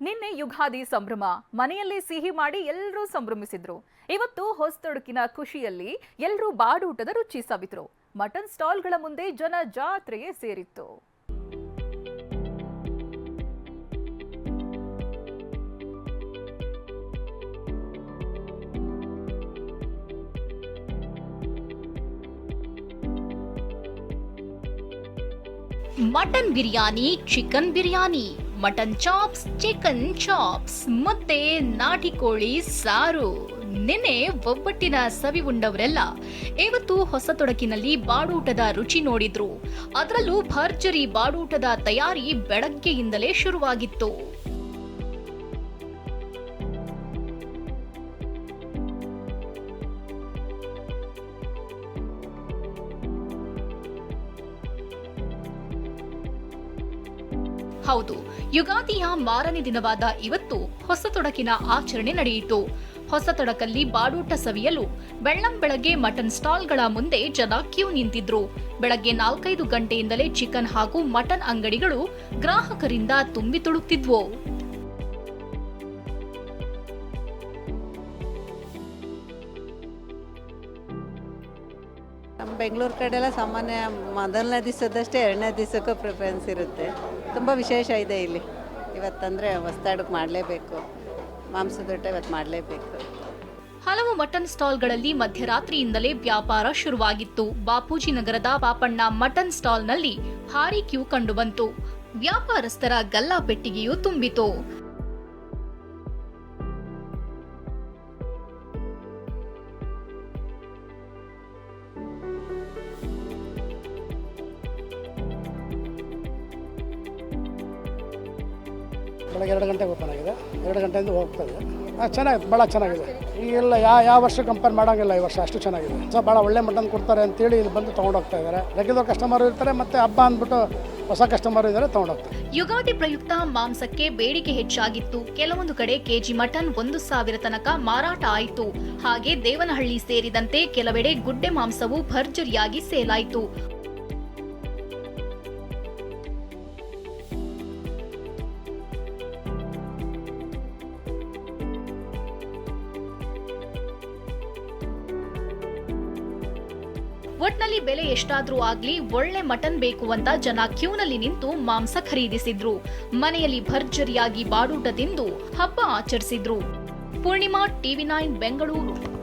ನಿನ್ನೆ ಯುಗಾದಿ ಸಂಭ್ರಮ. ಮನೆಯಲ್ಲಿ ಸಿಹಿ ಮಾಡಿ ಎಲ್ಲರೂ ಸಂಭ್ರಮಿಸಿದ್ರು. ಇವತ್ತು ಹೊಸತೊಡಕಿನ ಖುಷಿಯಲ್ಲಿ ಎಲ್ಲರೂ ಬಾಡೂಟದ ರುಚಿ ಸವಿದ್ರು ಮಟನ್ ಸ್ಟಾಲ್ಗಳ ಮುಂದೆ ಜನ ಜಾತ್ರೆಗೆ ಸೇರಿತ್ತು. Mutton biryani, chicken biryani. Mutton chops, chicken chops ಮತ್ತೆ ನಾಟಿ ಕೋಳಿ, ಸಾರು. ನಿನ್ನೆ ಒಬ್ಬಟ್ಟಿನ ಸವಿ ಉಂಡವರೆಲ್ಲ ಇವತ್ತು ಹೊಸ ತೊಡಕಿನಲ್ಲಿ ಬಾಡೂಟದ ರುಚಿ ನೋಡಿದ್ರು. ಅದರಲ್ಲೂ ಭರ್ಜರಿ ಬಾಡೂಟದ ತಯಾರಿ ಬೆಳಗ್ಗೆಯಿಂದಲೇ ಶುರುವಾಗಿತ್ತು. ಹೌದು, ಯುಗಾದಿಯ ಮಾರನೇ ದಿನವಾದ ಇವತ್ತು ಹೊಸ ತೊಡಕಿನ ಆಚರಣೆ ನಡೆಯಿತು. ಹೊಸ ತೊಡಕಲ್ಲಿ ಬಾಡೂಟ ಸವಿಯಲು ಬೆಳ್ಳಂ ಬೆಳಗ್ಗೆ ಮಟನ್ ಸ್ಟಾಲ್ಗಳ ಮುಂದೆ ಜನ ಕ್ಯೂ ನಿಂತಿದ್ರು. ಬೆಳಗ್ಗೆ ನಾಲ್ಕೈದು ಗಂಟೆಯಿಂದಲೇ ಚಿಕನ್ ಹಾಗೂ ಮಟನ್ ಅಂಗಡಿಗಳು ಗ್ರಾಹಕರಿಂದ ತುಂಬಿ ತುಳುಕ್ತಿದ್ವು. ಬೆಂಗಳೂರು ಕಡೆ ಎಲ್ಲ ಸಾಮಾನ್ಯ ಮೊದಲನೇ ದಿವಸದಷ್ಟೇ ಎರಡನೇ ದಿವಸಕ್ಕೂ ಪ್ರಿಫರೆನ್ಸ್ ಇರುತ್ತೆ. ತುಂಬ ವಿಶೇಷ ಇದೆ ಇಲ್ಲಿ. ಇವತ್ತಂದರೆ ಹೊಸ್ತಾಡಕ್ಕೆ ಮಾಡಲೇಬೇಕು. ಮಾಂಸದೊಟ್ಟೆ ಇವತ್ತು ಮಾಡಲೇಬೇಕು. ಹಲವು ಮಟನ್ ಸ್ಟಾಲ್ಗಳಲ್ಲಿ ಮಧ್ಯರಾತ್ರಿಯಿಂದಲೇ ವ್ಯಾಪಾರ ಶುರುವಾಗಿತ್ತು. ಬಾಪೂಜಿ ನಗರದ ಪಾಪಣ್ಣ ಮಟನ್ ಸ್ಟಾಲ್ನಲ್ಲಿ ಭಾರಿ ಕ್ಯೂ ಕಂಡುಬಂತು ವ್ಯಾಪಾರಸ್ಥರ ಗಲ್ಲಾ ಪೆಟ್ಟಿಗೆಯೂ ತುಂಬಿತು. ಬೆಳಗ್ಗೆ ಎರಡು ಗಂಟೆಗೆ ಓಪನ್ ಆಗಿದೆ. ಎರಡು ಗಂಟೆಯಿಂದ ಹೋಗ್ತದೆ. ಹಾಂ ಚೆನ್ನಾಗಿದೆ, ಭಾಳ ಚೆನ್ನಾಗಿದೆ. ಈಗೆಲ್ಲ ಯಾವ ಯಾವ ವರ್ಷ ಕಂಪೇರ್ ಮಾಡೋಂಗಿಲ್ಲ ಈ ವರ್ಷ, ಅಷ್ಟು ಚೆನ್ನಾಗಿದೆ. ಸೊ, ಭಾಳ ಒಳ್ಳೆ ಮಟನ್ ಕೊಡ್ತಾರೆ ಅಂತೇಳಿ ಇಲ್ಲಿ ಬಂದು ತೊಗೊಂಡೋಗ್ತಾ ಇದ್ದಾರೆ. ರೆಗ್ಯುಲರ್ ಕಸ್ಟಮರ್ ಇರ್ತಾರೆ ಮತ್ತೆ ಹಬ್ಬ ಅಂದ್ಬಿಟ್ಟು ಹೊಸ ಕಸ್ಟಮರ್ ಇದ್ದಾರೆ ತೊಗೊಂಡೋಗ್ತಾರೆ ಯುಗಾದಿ ಪ್ರಯುಕ್ತ ಮಾಂಸಕ್ಕೆ ಬೇಡಿಕೆ ಹೆಚ್ಚಾಗಿತ್ತು. ಕೆಲವೊಂದು ಕಡೆ ಕೆಜಿ ಮಟನ್ ಒಂದು ಸಾವಿರ ತನಕ ಮಾರಾಟ ಆಯಿತು. ಹಾಗೆ ದೇವನಹಳ್ಳಿ ಸೇರಿದಂತೆ ಕೆಲವೆಡೆ ಗುಡ್ಡೆ ಮಾಂಸವು ಭರ್ಜರಿಯಾಗಿ ಸೇಲಾಯಿತು. ಒಟ್ನಲ್ಲಿ ಬೆಲೆ ಎಷ್ಟಾದ್ರೂ ಆಗ್ಲಿ ಒಳ್ಳೆ ಮಟನ್ ಬೇಕು ಅಂತ ಜನ ಕ್ಯೂನಲ್ಲಿ ನಿಂತು ಮಾಂಸ ಖರೀದಿಸಿದ್ರು. ಮನೆಯಲ್ಲಿ ಭರ್ಜರಿಯಾಗಿ ಬಾಡೂಟ ತಿಂದು ಹಬ್ಬ ಆಚರಿಸಿದ್ರು. Poornima TV nine Bengaluru.